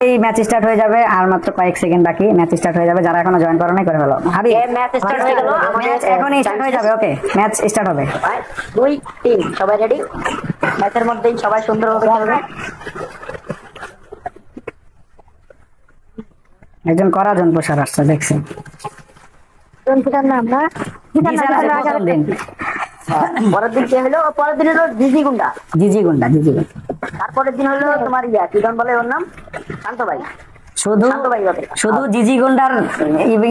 এই match start হয়ে যাবে আর মাত্র কয়েক সেকেন্ড বাকি। ম্যাচ স্টার্ট হয়ে যাবে যারা এখনও জয়েন করো নাই করে ফেলো। এ, match start হয়ে গেল, ম্যাচ এখনই স্টার্ট হয়ে যাবে ওকে ম্যাচ স্টার্ট হবে। দুই তিন সবাই রেডি ম্যাচের মধ্যেই সবাই সুন্দরভাবে খেলবে। একজন করা জন পোষার আসছে দেখছি। নাম না? পরের দিন কে হলো? পরের দিন হলো জিজি গুন্ডা। জিজি গুন্ডা জিজি গুন্ডা। তারপরের দিন হলো তোমার ইয়া কি বলে ওর নাম? শান্ত ভাই। শুধু শুধু জিজি গুন্ডার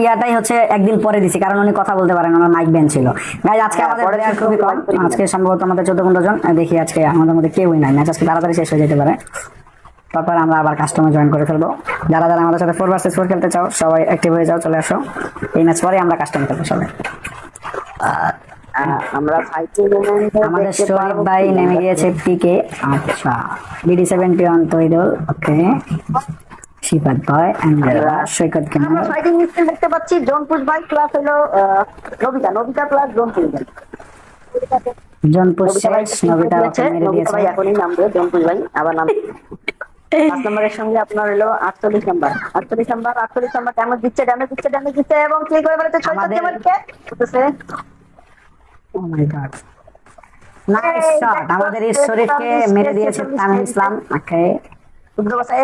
ইয়াটাই হচ্ছে একদিন পরে দিছি কারণ উনি কথা বলতে পারেন ওনার মাইক ব্যান ছিল। গাইজ আজকে হ্যাঁ, আমাদের প্লেয়ার খুবই কম। আজকে সম্ভবত আমাদের চোদ্দ পনেরো জন দেখি আজকে আমাদের মধ্যে কেউই নাই। ম্যাচ আজকে তাড়াতাড়ি শেষ হয়ে যেতে পারে। তারপর আমরা আবার কাস্টমার জয়েন করে ফেলব। যারা যারা আমাদের সাথে ফোর ভার্সেস ফোর খেলতে চাও সবাই অ্যাক্টিভ হয়ে যাও চলে আসো। এই ম্যাচ পরে আমরা কাস্টমার খেলব সবাই। আমরা ফাইটিং আমাদের শরীফ ভাই নেমে গিয়েছে পিকে আচ্ছা। বিডি সেভেন্টি ওয়ান তৈদল ওকে শিপাত ভাই অ্যান্ডেলা সৈকত আমরা ফাইটিং স্কিল দেখতে পাচ্ছি। জোনপুর ভাই প্লাস হলো নবিতা নবিতা ভাই জনপুর নবিতা ভাই শেষ নবিতা মেরে দিয়েছে। ভাই এখনই নাম দেবে জোনপুর ভাই আবার নাম পাঁচ নম্বরের সঙ্গে আপনার হলো আটচল্লিশ নাম্বার আটচল্লিশ নাম্বার আটচল্লিশ নাম্বার ড্যামেজ দিচ্ছে ড্যামেজ দিচ্ছে ড্যামেজ দিচ্ছে এবং ক্লিক করে ফেলেছে? ছয় oh my god nice shot আমাদের এই শরীফকে মেরে দিয়েছে তামিম ইসলাম। ওকে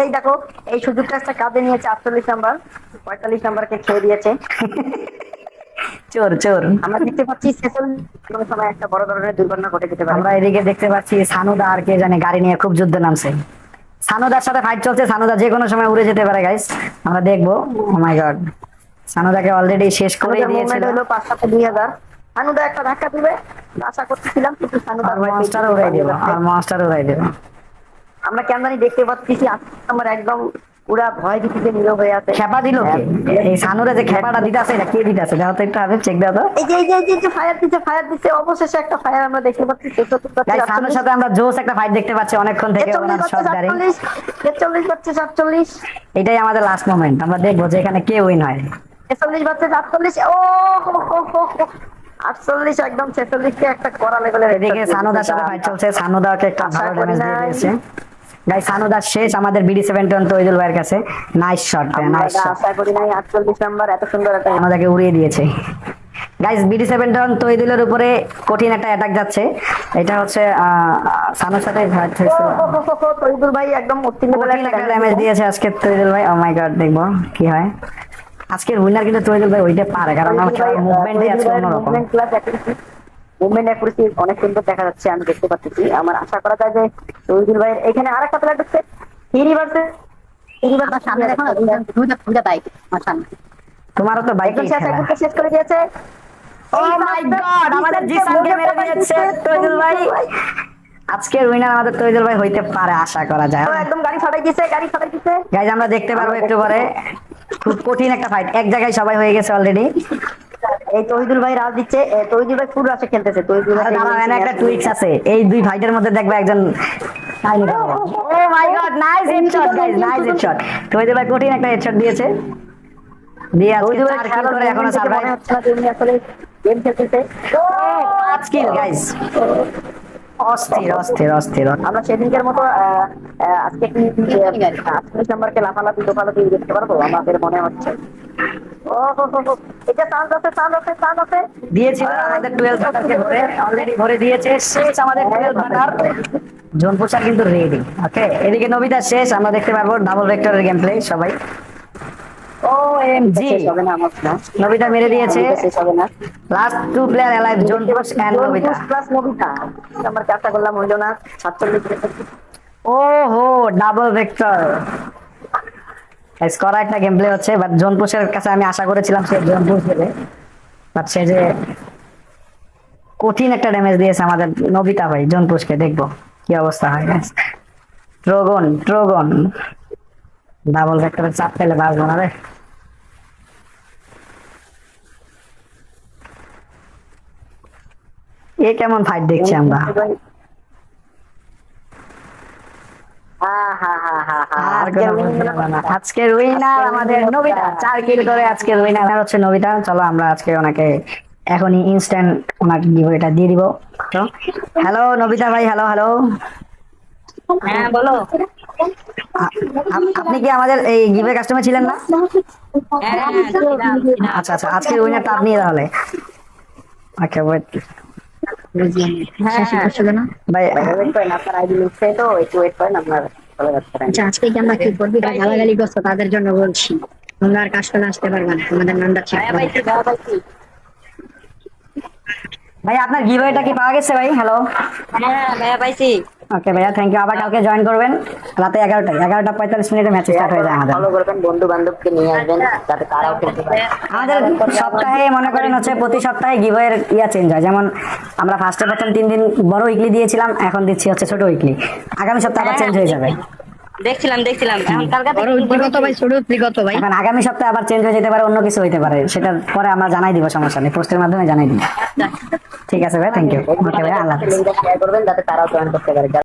এই দেখো এই সুযোগটা একটা কাঁধে নিয়েছে আটচল্লিশ নাম্বার পঁয়তাল্লিশ নাম্বারকে খেয়ে দিয়েছে। চোর চোর। আমরা দেখতে পাচ্ছি সময় একটা বড় ধরনের দুর্ঘটনা ঘটে যেতে পারে। আমরা এদিকে দেখতে পাচ্ছি সানুদা আর কে জানে গাড়ি নিয়ে খুব যুদ্ধে নামছে। সানুদার সাথে ফাইট চলছে সানুদা যে কোনো সময় উড়ে যেতে পারে গাইস আমরা দেখব। ও মাই গড সানুদাকে অলরেডি শেষ করে দিয়েছিল। movement পাঁচ সাথে দুই হাজার। সানুদা একটা ধাক্কা দিবে আশা করতেছিলাম কিন্তু সানুদা আর মনস্টার উড়াই দেবো আর মনস্টার উড়াই দেবো। আমরা কেন জানি দেখতে পাচ্ছি আমার একদম পুরা ভয় ভীতিতে নীরব হয়ে আছে। খেপা দিল কে? এই সানুরা যে খেপাটা দিতেছে এটা কে দিতেছে? দেখো তো একটু চেক দাও তো। এই যে এই যে এই যে ফায়ার দিচ্ছে ফায়ার দিচ্ছে অবশেষে একটা ফায়ার আমরা দেখতে পাচ্ছি গাইস সানুর সাথে আমরা জোস একটা ফাইট দেখতে পাচ্ছি অনেকক্ষণ থেকে ওনার গাড়ি পাচ্ছে সাতচল্লিশ এটাই আমাদের লাস্ট মোমেন্ট আমরা দেখব যে এখানে কে উইন হয়। ছেচল্লিশ পাচ্ছে সাতচল্লিশ ও হো, হো, হো, হো। আটচল্লিশ একদম ছেচল্লিশকে একটা করা লেভেলের এদিকে সানুদার সাথে ফাইট চলছে সানুদাকে একটা ভালো ড্যামেজ দিয়ে দিয়েছে গাই সানুদা শেষ আমাদের বিডি সেভেন্টি ওয়ান তৈদুল ভাইয়ের কাছে নাইস শট নাইস শট আশা করি নাই আটচল্লিশ নাম্বার এত সুন্দর একটা আমাদেরকে উড়িয়ে দিয়েছে গাইস বিডি ওয়ান তৈদুলের উপরে কঠিন একটা অ্যাটাক যাচ্ছে এটা হচ্ছে আহ, সানুর সাথে তৈদুল ভাই একদম কঠিন একটা ড্যামেজ দিয়েছে আজকে তৈদুল ভাই ও মাই গড দেখব কি হয় আজকের উইনার কিন্তু তৈদুল ভাই ওইটা পারে কারণ আমার মুভমেন্টই আজকে অন্যরকম। মুভমেন্ট ক্লাস মুভমেন্ট অ্যাকুরেসি অনেক সুন্দর দেখা যাচ্ছে আমি দেখতে পাচ্ছি। আমার আশা করা যায় যে তৈদুল ভাইয়ের এখানে আরেকটা প্লেয়ার ঢুকছে থ্রি রিভার্সে থ্রি রিভার্স সামনে দেখো দুইটা দুইটা বাইক আমার সামনে। তোমারও তো বাইক শেষ করে দিয়েছে। ও মাই গড আমাদের জিসানকে মেরে দিয়েছে তৈদুল ভাই। আজকের উইনার আমাদের তৈদুল ভাই হইতে পারে আশা করা যায় ও একদম গাড়ি ফাটাই দিয়েছে গাড়ি ফাটাই দিয়েছে। গাইজ আমরা দেখতে পারব একটু পরে। খুব কঠিন একটা ফাইট এক জায়গায় সবাই হয়ে গেছে অলরেডি এই তহিদুল ভাই রাজ দিচ্ছে। তহিদুল ভাই ফুল রাশে খেলতেছে। তহিদুল ভাই একটা টুইক্স আছে। এই দুই ফাইটের মধ্যে দেখবে একজন ও my god nice headshot guys nice headshot Taidul ভাই কঠিন একটা হেডশট দিয়েছে। দিয়ে আজকে চার কিল করে এখনও সার্ভাইভ আসলে গেম খেলতেছে। পাঁচ কিল গাইজ অস্থির অস্থির অস্থির। আমরা সেদিনকার মতো আজকে কি আটচল্লিশ নাম্বারকে লাফালাফি, দোফালাফি দেখতে পারব? আমাদের মনে হচ্ছে। এটা সাউন্ড আছে আছে দিয়েছিল আমাদের টুয়েলভ বাটারকে ভরে অলরেডি ভরে দিয়েছে, শেষ আমাদের টুয়েলভ বাটার। জোনপুর স্যার কিন্তু রেডি ওকে এদিকে নবিতা শেষ, আমরা দেখতে পারব ডাবল ভেক্টরের গেম প্লে সবাই। জি নবিতা মেরে দিয়েছে। Last two player alive Jaunpur and Nobita plus Nobita আমরা করলাম হইল না। সাতচল্লিশ ও হো ডাবল ভেক্টর স্কোর একটা গেম প্লে হচ্ছে বাট জোনপুরের কাছে আমি আশা করেছিলাম সে জোনপুর দেবে। বাট সে যে কঠিন একটা ড্যামেজ দিয়েছে আমাদের নবিতা ভাই জোনপুরকে দেখব। কি অবস্থা হয় ট্রোগন ট্রোগন ডাবল ভেক্টরের চাপ পেলে বাঁচবো না রে। এ কেমন ফাইট দেখছি আমরা। আজকের উইনার আমাদের নবিতা চার কিল করে আজকের উইনার হচ্ছে নবিতা চলো আমরা আজকে ওনাকে এখনই ইনস্ট্যান্ট ওনাকে গিভওয়েটা দিয়ে দিব। হ্যালো নবিতা ভাই হ্যালো হ্যালো হ্যাঁ বলো। আপনি কি আমাদের এই গিভে কাস্টমার ছিলেন না? আচ্ছা আচ্ছা আজকের উইনারটা আপনি তাহলে। ওকে ওয়েট ভাই আপনার আইডি তো একটু ওয়েট করেন আপনার। আচ্ছা আজকে কি আমরা কি করবি? গালাগালি করছ তাদের জন্য বলছি। তোমরা আর কাস্টমার আসতে পারবে না তোমাদের নামটা চেক ভাই ভাই আপনার গিভওয়েটা কি পাওয়া গেছে ভাই? হ্যালো হ্যাঁ ভাইয়া পাইছি। ওকে ভাইয়া থ্যাংক ইউ আবার কালকে জয়েন করবেন? রাতে এগারোটায়। এগারোটা পঁয়তাল্লিশ মিনিটে ম্যাচ স্টার্ট হয়ে যায় আমাদের। ফলো করবেন বন্ধু বান্ধবকে নিয়ে আসবেন যাতে তারাও খেলতে পারে। আমাদের সপ্তাহে মনে করেন হচ্ছে প্রতি সপ্তাহে গিভওয়ের ইয়া চেঞ্জ হয়। যেমন আমরা ফার্স্টে প্রথম তিন দিন বড় উইকলি দিয়েছিলাম এখন দিচ্ছি হচ্ছে ছোট উইকলি আগামী সপ্তাহে আবার চেঞ্জ হয়ে যাবে। দেখছিলাম দেখছিলাম। এখন কালকে বড় উদ্রি কত ভাই ছোট কত ভাই। এখন আগামী সপ্তাহে আবার চেঞ্জ হয়ে যেতে পারে অন্য কিছু হইতে পারে। সেটা পরে আমরা জানাই দিব সমস্যা নেই। পোস্টের মাধ্যমে জানাই দিব। ঠিক আছে ভাই থ্যাংক ইউ ওকে ভাই আল্লাহ করবেন যাতে তারাও জয়েন করতে পারে।